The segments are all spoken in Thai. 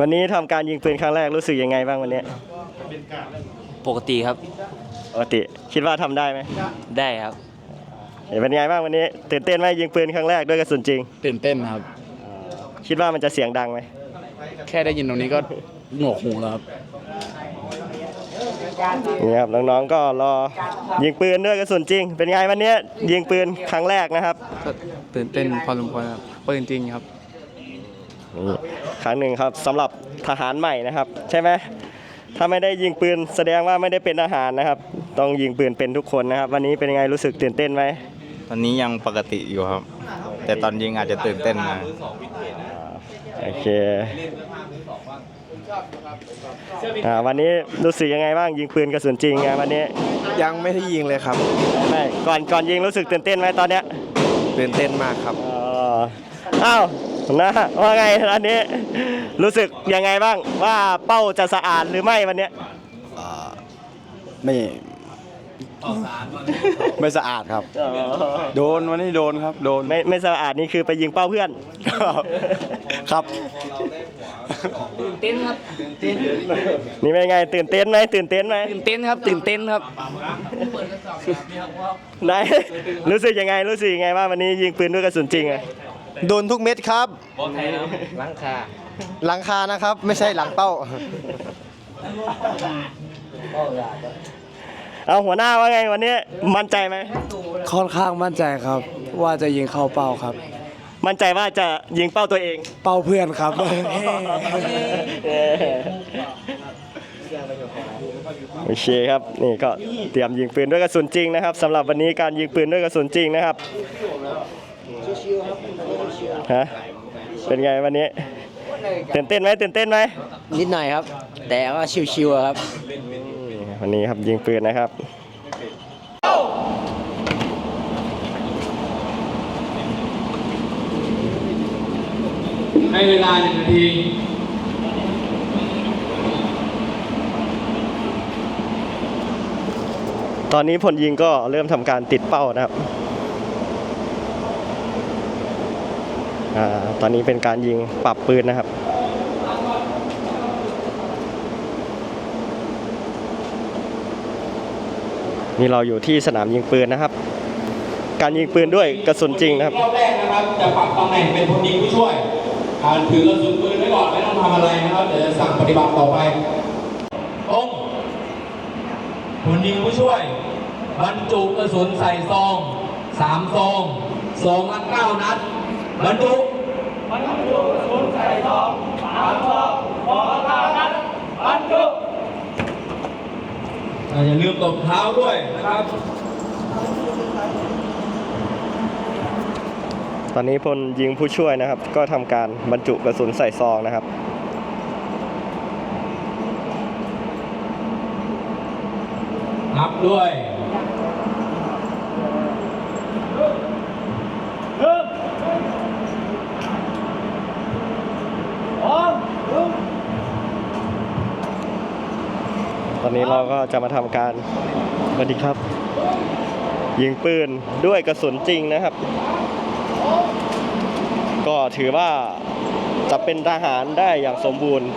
วันนี้ทำการยิงปืนครั้งแรกรู้สึกยังไงบ้างวันนี้ปกติครับ ปกติคิดว่าทำได้ไหมได้ครับ เห็นเป็นไงบ้างวันนี้ตื่นเต้นไหมยิงปืนครั้งแรกด้วยกระสุนจริง ตื่นเต้นครับ คิดว่ามันจะเสียงดังไหมแค่ได้ยินตรงนี้ก็หนวกหูแล้วครับ นี่ครับน้องๆก็รอยิงปืนด้วยกระสุนจริง เป็นไงวันนี้ยิงปืนครั้งแรกนะครับ ก็ตื่นเต้นพอสมควรครับปืนจริงครับ นี่ครั้งหนึ่งครับสำหรับทหารใหม่นะครับ ใช่ไหมถ้าไม่ได้ยิงปืนแสดงว่าไม่ได้เป็นทหารนะครับ ต้องยิงปืนเป็นทุกคนนะครับ วันนี้เป็นยังไงรู้สึกตื่นเต้นไหมตอนนี้ยังปกติอยู่ครับ แต่ตอนยิงอาจจะตื่นเต้นนะโอเคอ่าวันนี้รู้สึกยังไงบ้างยิงปืนกระสุนจริงไงวันนี้ยังไม่ได้ยิงเลยครับไม่ก่อนก่อนยิงรู้สึกตื่นเต้นไหมตอนเนี้ยตื่นเต้นมากครับอ๋ออ้าว นะว่าไงอันนี้ รู้สึกยังไงบ้างว่าเป้าจะสะอาดหรือไม่วันเนี้ยไม่ไม่สะอาดครับ โดนวันนี้โดนครับ โดนไม่ไม่สะอาดนี่คือไปยิงเป้าเพื่อน ครับตื่นเต้นครับนี่เป็นไงตื่นเต้นไหมตื่นเต้นไหมตื่นเต้นครับ ตื่นเต้นครับไหนรู้สึกยังไงรู้สึกยังไงว่าวันนี้ยิงปืนด้วยกระสุนจริงอะ โดนทุกเม็ดครับหลังคาหลังคานะครับ ไม่ใช่หลังเป้าเอาหัวหน้าว่าไงวันนี้มั่นใจไหมค่อนข้างมั่นใจครับ ว่าจะยิงเข้าเป้าครับ มั่นใจว่าจะยิงเป้าตัวเอง เป้าเพื่อนครับโอเคครับนี่ก็เตรียมยิงปืนด้วยกระสุนจริงนะครับสำหรับวันนี้การยิงปืนด้วยกระสุนจริงนะครับ ฮะเป็นไงวันนี้ตื่นเต้นไหมตื่นเต้นไหมนิดหน่อยครับ แต่ก็ชิวๆครับวันนี้ครับยิงปืนนะครับให้เวลาหนึ่งนาทีตอนนี้พลยิงก็เริ่มทำการติดเป้านะครับ อตอนนี้เป็นการยิงปรับปืนนะครับ นี่เราอยู่ที่สนามยิงปืนนะครับ การยิงปืนด้วยกระสุนจริงนะครับรอบแรกนะครับจะปรับตำแหน่งเป็นคนยิงผู้ช่วยการถือกระสุนปืนไว้ก่อนไม่ต้องทำอะไรนะครับเดี๋ยวจะสั่งปฏิบัติต่อไปองคนยิงผู้ช่วยบรรจุกระสุนใส่ซองสามซองซองละเก้านัด บรรจุบรรจุกระสุนใส่ซองสามซองซองละเก้านัดบรรจุอ่าอย่าลืมตบเท้าด้วยนะครับ ตอนนี้พลยิงผู้ช่วยนะครับ ก็ทำการบรรจุกระสุนใส่ซองนะครับนับด้วย ตอนนี้เราก็จะมาทำการสวัสดีครับ ยิงปืนด้วยกระสุนจริงนะครับ ก็ถือว่าจะเป็นทหารได้อย่างสมบูรณ์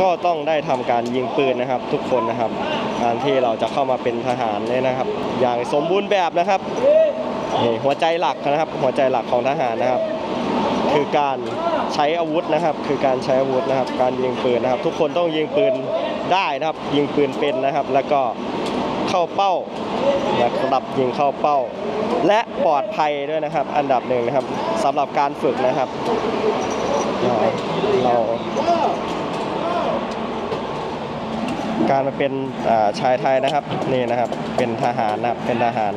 ก็ต้องได้ทำการยิงปืนนะครับ ทุกคนนะครับ การที่เราจะเข้ามาเป็นทหารเนี่ยนะครับ อย่างสมบูรณ์แบบนะครับนี่หัวใจหลักนะครับ หัวใจหลักของทหารนะครับ คือการใช้อาวุธนะครับ คือการใช้อาวุธนะครับ การยิงปืนนะครับ ทุกคนต้องยิงปืน ได้นะครับ ยิงปืนเป็นนะครับ แล้วก็เข้าเป้านะครับยิงเข้าเป้า และปลอดภัยด้วยนะครับ อันดับหนึ่งนะครับสำหรับการฝึกนะครับเราการมาเป็นชายไทยนะครับนี่นะครับเป็นทหารนะครับเป็นทหาร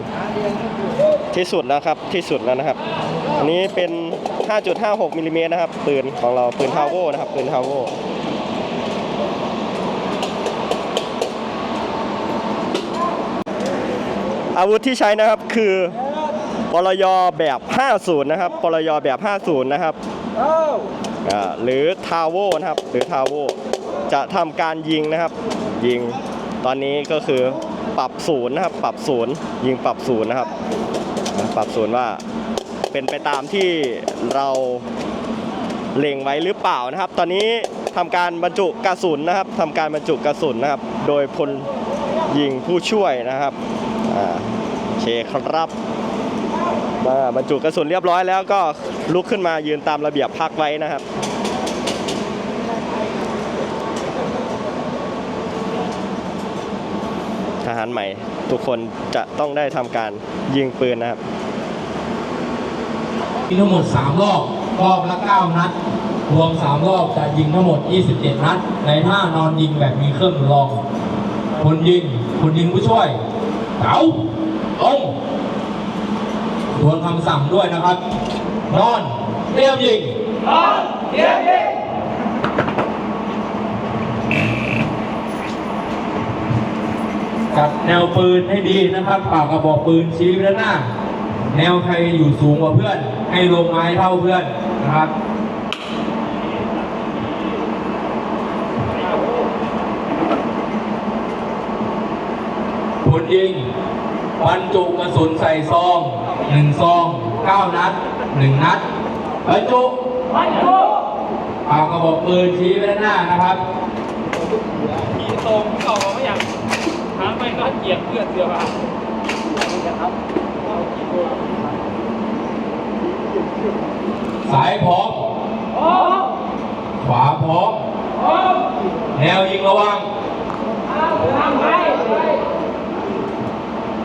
ที่สุดแล้วครับที่สุดแล้วนะครับ อันนี้เป็น 5.56มิลลิเมตรนะครับปืนของเราปืนทาวโวนะครับปืนทาวโว อาวุธที่ใช้นะครับคือปลยแบบ 50 นะครับปลยแบบ 50 นะครับหรือทาวโวนะครับหรือทาวโวจะทำการยิงนะครับ ยิงตอนนี้ก็คือปรับศูนย์นะครับ ปรับศูนย์ยิงปรับศูนย์นะครับ ปรับศูนย์ว่าเป็นไปตามที่เราเล็งไว้หรือเปล่านะครับ ตอนนี้ทำการบรรจุกระสุนนะครับทำการบรรจุกระสุนนะครับ โดยพลยิงผู้ช่วยนะครับ อ่าโอเคครับมาบรรจุกระสุนเรียบร้อยแล้วก็ลุกขึ้นมายืนตามระเบียบพักไว้นะครับทหารใหม่ ทุกคนจะต้องได้ทำการยิงปืนนะครับ มีทั้งหมด 3 รอบ รอบละ 9 นัด รวม 3 รอบจะยิงทั้งหมด 27 นัด ในท่านอนยิงแบบมีเครื่องรองคนยิงคนยิงผู้ช่วย เต๋าตรงทวนคำสั่งด้วยนะครับ นอน เตรียมยิง นอนเตรียมยิงจัดแนวปืนให้ดีนะครับปากกระบอกปืนชี้ไปด้านหน้า แนวใครอยู่สูงกว่าเพื่อน ให้ลงไม้เท่าเพื่อนนะครับ ยิงบรรจุกระสุนใส่ซองหนึ่งซองเก้านัดหนึ่งนัดบรรจุบรรจุปากกระบอกปืนชี้ไปด้านหน้านะครับสายพร้อม ขวาพร้อม แนวยิงระวัง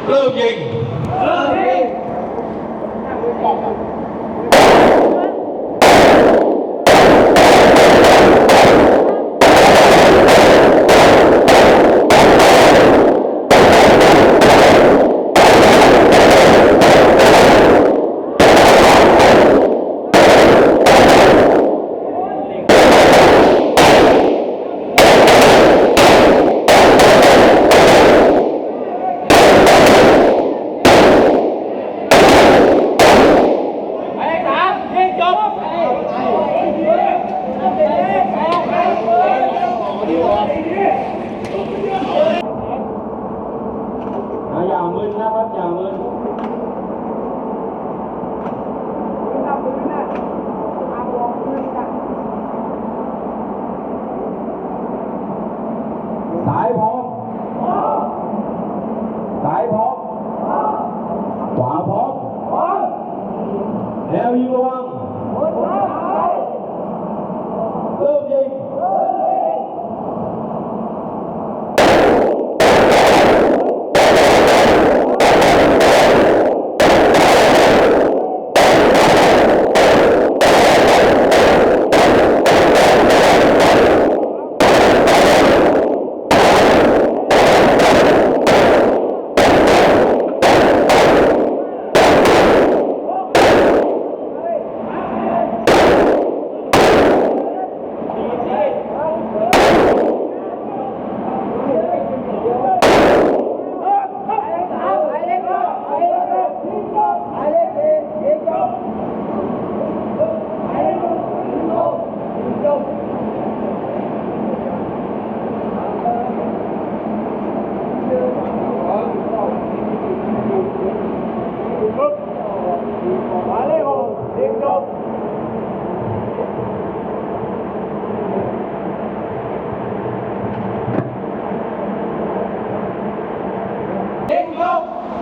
เริ่มยิงอย่ามึนนะครับอย่ามึนสายพร้อม สายพร้อม ขวาพร้อม แนวยิงระวังเริ่มยิง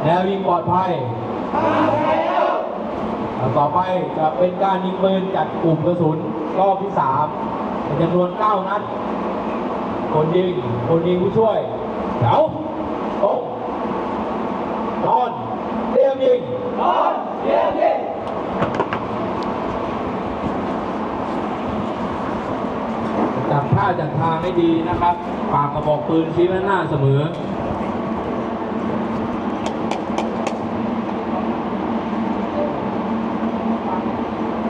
แนวยิงปลอดภัย ต่อไปจะเป็นการยิงปืนจัดกลุ่มกระสุนรอบที่สามเป็นจำนวน9นัด คนยิง คนยิงผู้ช่วยแถวตรงนอนเตรียมยิงนอนเตรียมยิงจับท่าจัดทางให้ดีนะครับ ปากกระบอกปืนชี้ไว้หน้าเสมอ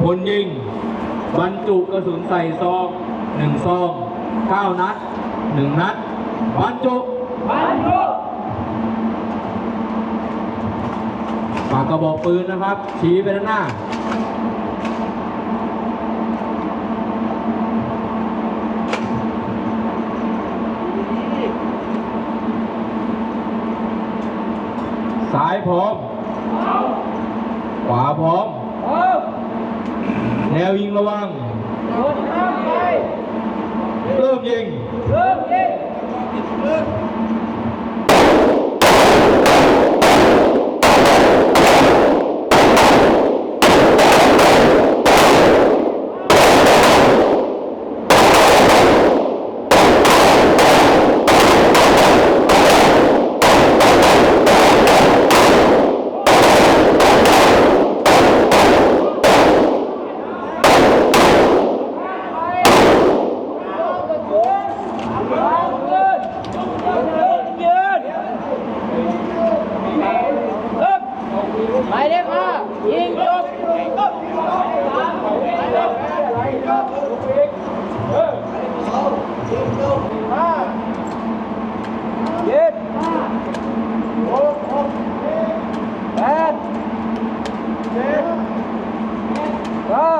คนยิง บรรจุกระสุนใส่ซองหนึ่งซองเก้านัดหนึ่งนัด บรรจุบรรจุปากกระบอกปืนนะครับ ชี้ไปด้านหน้าซ้ายพร้อม ขวาพร้อม แนวยิงระวัง เริ่มยิงเริ่มายเลขห้ายิงยกห้าเจ็ดหกแปดเก้า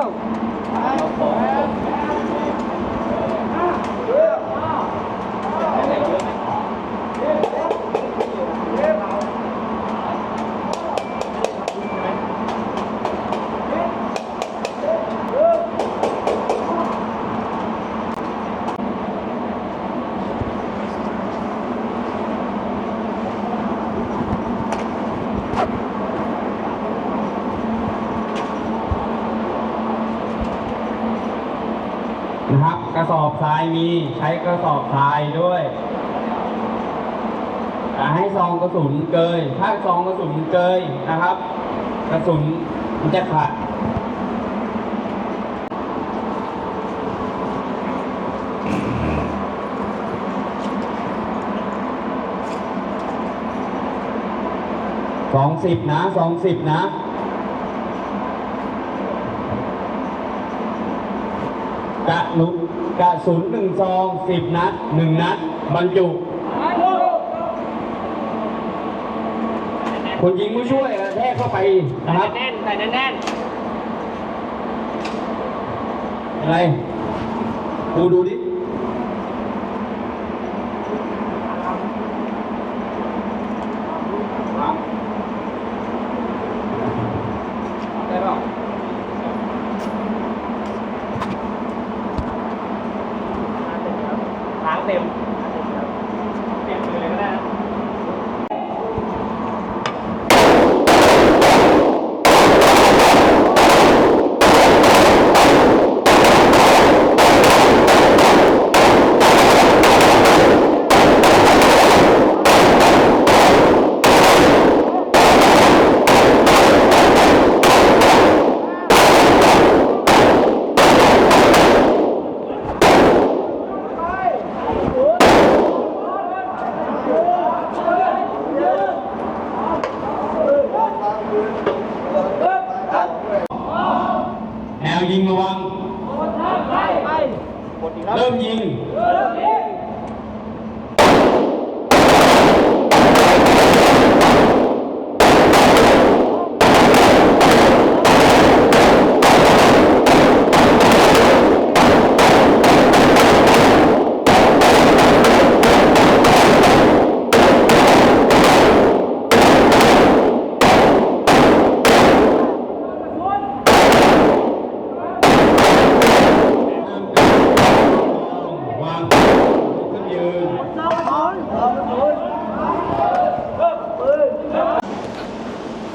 ายมีใช้กระสอบทรายด้วยอย่ให้ซองกระสุนเกย ถ้าซองกระสุนเกยนะครับ กระสุนมันจะขัดสองสิบนะสองสิบนะลุ กระสุนหนึ่งซองสิบนัดหนึ่งนัด บรรจุ คนยิงผู้ช่วยกระแทกเข้าไปนะครับแน่นใส่แน่นอะไรดูดูดิได้เปล่า ล้างเต็มเปลี่ยนมือเลยก็ได้นะ แนวยิงระวัง เริ่มยิง วางขึ้นยืน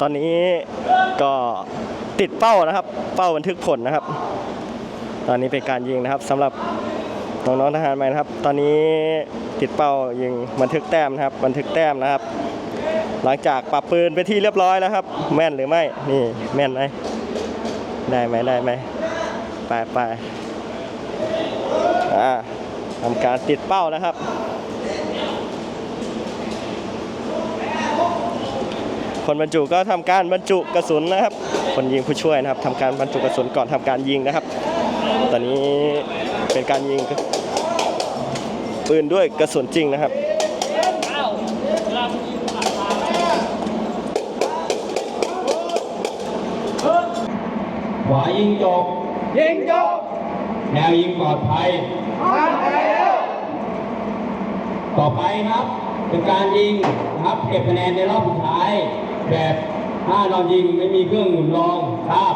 ตอนนี้ก็ ติดเป้านะครับ เป้าบันทึกผลนะครับ ตอนนี้เป็นการยิงนะครับสำหรับน้องๆทหารใหม่นะครับ ตอนนี้ติดเป้ายิงบันทึกแต้มนะครับ บันทึกแต้มนะครับ หลังจากปรับปืนไปที่เรียบร้อยแล้วครับ แม่นหรือไม่นี่แม่นไหมได้ไหมได้ไหมไปไปอ่าทำการติดเป้านะครับคนบรรจุก็ทำการบรรจุกระสุนนะครับ คนยิงผู้ช่วยนะครับทำการบรรจุกระสุนก่อนทำการยิงนะครับ ตอนนี้เป็นการยิงปืนด้วยกระสุนจริงนะครับขวายิงจบยิงจบแนวยิงปลอดภัยต่อไปครับ เป็นการยิงนะครับเก็บคะแนนในรอบสุดท้ายแบบ ห้านอนยิงไม่มีเครื่องหมุนรองครับ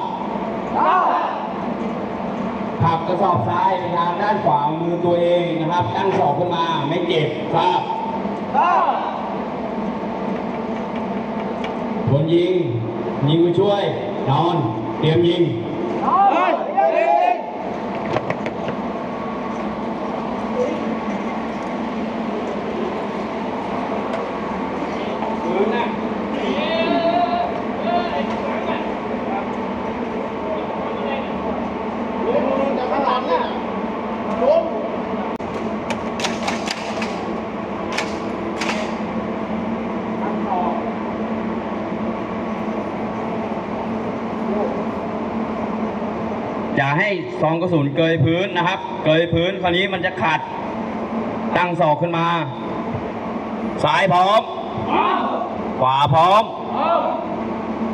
ขับกระสอบซ้ายไปทางด้านขวามือตัวเองนะครับ ตั้งศอกขึ้นมาไม่เจ็บครับคนยิง ยิงผู้ช่วย นอน เตรียมยิง อย่าให้ ซองกระสุนเกยพื้นนะครับ เกยพื้นคราวนี้มันจะขัด ตั้งศอกขึ้นมา ซ้ายพร้อม ขวาพร้อม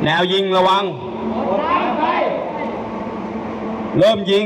แนวยิงระวัง เริ่มยิง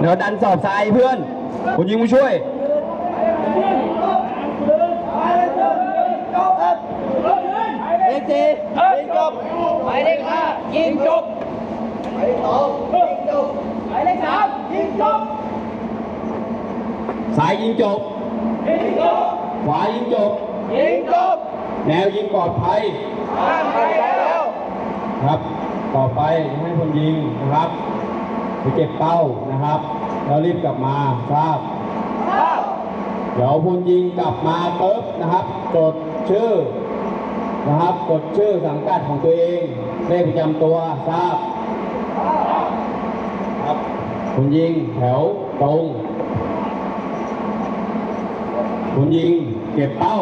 เดี๋ยวดันสอบทรายเพื่อนคุณยิงผู้ช่วยสายยิงจบขวายิงจบยิงจบแนวยิงปลอดภัยครับ ต่อไปให้คนยิงนะครับ ไปเก็บเป้านะครับ แล้วรีบกลับมาทราบเดี๋ยวคุณยิงกลับมาปุ๊บนะครับ จดชื่อนะครับ กดชื่อสังกัดของตัวเอง เลขประจำตัวทราบครับคุณยิงแถวตรงคุณยิงเก็บเป้า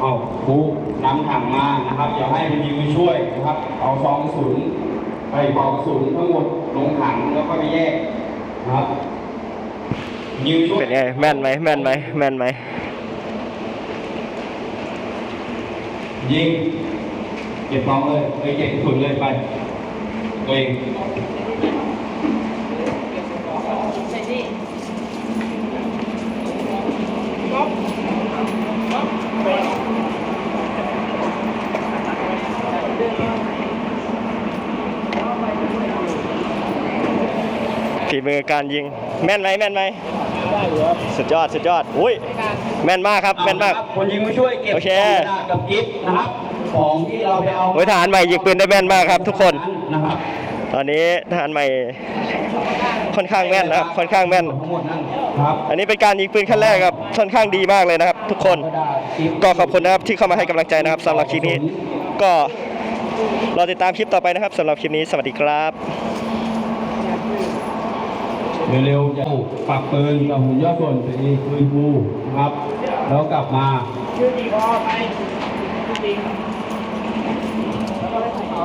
เอาครู นำถังมานะครับอย่าให้คุณยิงไปช่วยนะครับ เอาซองกระสุนไปปลอกกระสุนทั้งหมดลงถังแล้วก็ไปแยกนะครับยิงช่วยเป็นไงแม่นไหมแม่นไหมแม่นไหมยิงเก็บซองเลยไปเก็บกระสุนเลยไปตัวเอง ฝีมือการยิง แม่นไหมแม่นไหมสุดยอดสุดยอดอุ้ยแม่นมากครับแม่นมากคนยิงมาช่วยเก็บโอเคของกับกิฟต์นะครับของที่เราไปเอาโอ้ยทหารใหม่ยิงปืนได้แม่นมากครับ ทุกคนนะครับตอนนี้ทหารใหม่ค่อนข้างแม่นนะครับค่อนข้างแม่นทั้งหมดนั่นครับอันนี้เป็นการยิงปืนขั้นแรกครับค่อนข้างดีมากเลยนะครับ ทุกคนกระดาษกิฟต์ก็ขอบคุณนะครับที่เข้ามาให้กำลังใจนะครับสำหรับคลิปนี้ ก็รอติดตามคลิปต่อไปนะครับสำหรับคลิปนี้สวัสดีครับ เร็วๆจะปักปืนกับหุ่นยอดส่วนไปคุยบูครับ แล้วกลับมาชื่อดีพอไปจริงแล้วก็ได้ของเขา